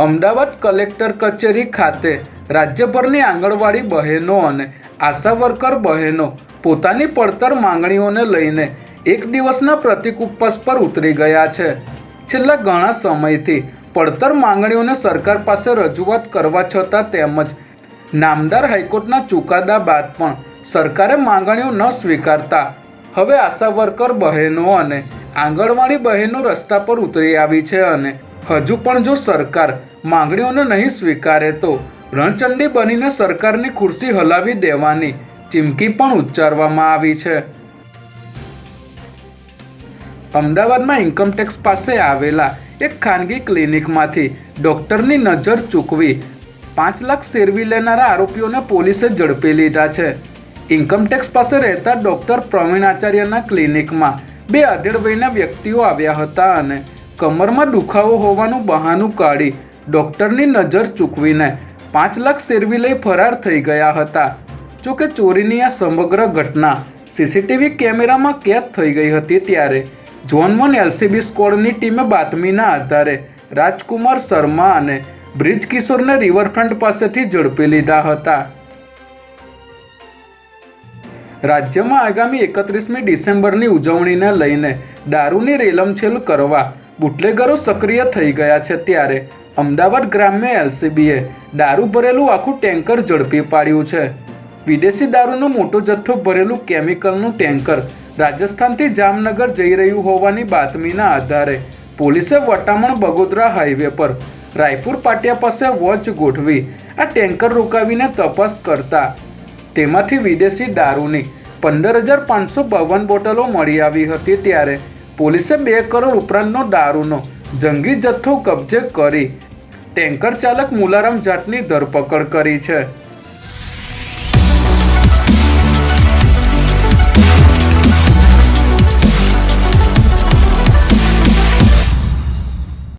Ahmedabad collector કચેરી ખાતે રાજ્યભરની આંગણવાડી બહેનો અને આશા વર્કર બહેનો પોતાની પડતર માંગણીઓને લઈને એક દિવસના પ્રતિક ઉપવાસ પર ઉતરી ગયા છે. છેલ્લા ઘણા સમયથી પડતર માંગણીઓને સરકાર પાસે રજૂઆત કરવા છતાં તેમજ નામદાર હાઈકોર્ટના ચુકાદા બાદ પણ સરકારે માંગણીઓ ન સ્વીકારતા હવે આશા વર્કર બહેનો અને આંગણવાડી બહેનો રસ્તા પર ઉતરી આવી છે અને હજુ પણ જો સરકાર માંગણીઓને નહીં સ્વીકારે તો રણચંડી બનીને સરકારની ખુરશી હલાવી દેવાની ચીમકી પણ ઉચ્ચારવામાં આવી છે. અમદાવાદમાં ઇન્કમટેક્સ પાસે આવેલા એક ખાનગી ક્લિનિકમાંથી ડૉક્ટરની નજર ચૂકવી પાંચ લાખ શેરવી લેનારા આરોપીઓને પોલીસે ઝડપી લીધા છે. ઇન્કમટેક્સ પાસે રહેતા ડૉક્ટર પ્રવીણ આચાર્યના ક્લિનિકમાં બે અઢેડ વયના વ્યક્તિઓ આવ્યા હતા અને કમરમાં દુખાવો હોવાનું બહાનું કાઢી ડૉક્ટરની નજર ચૂકવીને પાંચ લાખ શેરવી લઈ ફરાર થઈ ગયા હતા. જોકે ચોરીની આ સમગ્ર ઘટના સીસીટીવી કેમેરામાં કેદ થઈ ગઈ હતી ત્યારે ઝોન વન એલસીબી સ્કોડની ટીમે બાતમીના આધારે રાજકુમાર શર્મા અને બ્રિજ કિશોરને રિવરફ્રન્ટ પાસેથી ઝડપી લીધા હતા. રાજ્યમાં આગામી એકત્રીસમી ડિસેમ્બરની ઉજવણીને લઈને દારૂની રેલમછેલ કરવા બુટલેગરો સક્રિય થઈ ગયા છે ત્યારે અમદાવાદ ગ્રામ્ય એલસીબીએ દારૂ ભરેલું આખું ટેન્કર ઝડપી પાડ્યું છે. વિદેશી દારૂનો મોટો જથ્થો ભરેલું કેમિકલનું ટેન્કર રાજસ્થાનથી જામનગર જઈ રહ્યું હોવાની બાતમીના આધારે પોલીસે વટામણ બગોદરા હાઈવે પર રાયપુર પાટિયા પાસે વોચ ગોઠવી આ ટેન્કર રોકાવીને તપાસ કરતા તેમાંથી વિદેશી દારૂની પંદર હજાર પાંચસો બાવન બોટલો મળી આવી હતી ત્યારે પોલીસે બે કરોડ ઉપરાંતનો દારૂનો જંગી જથ્થો કબજે કરી ટેન્કર ચાલક મુલારામ જાટની ધરપકડ કરી છે.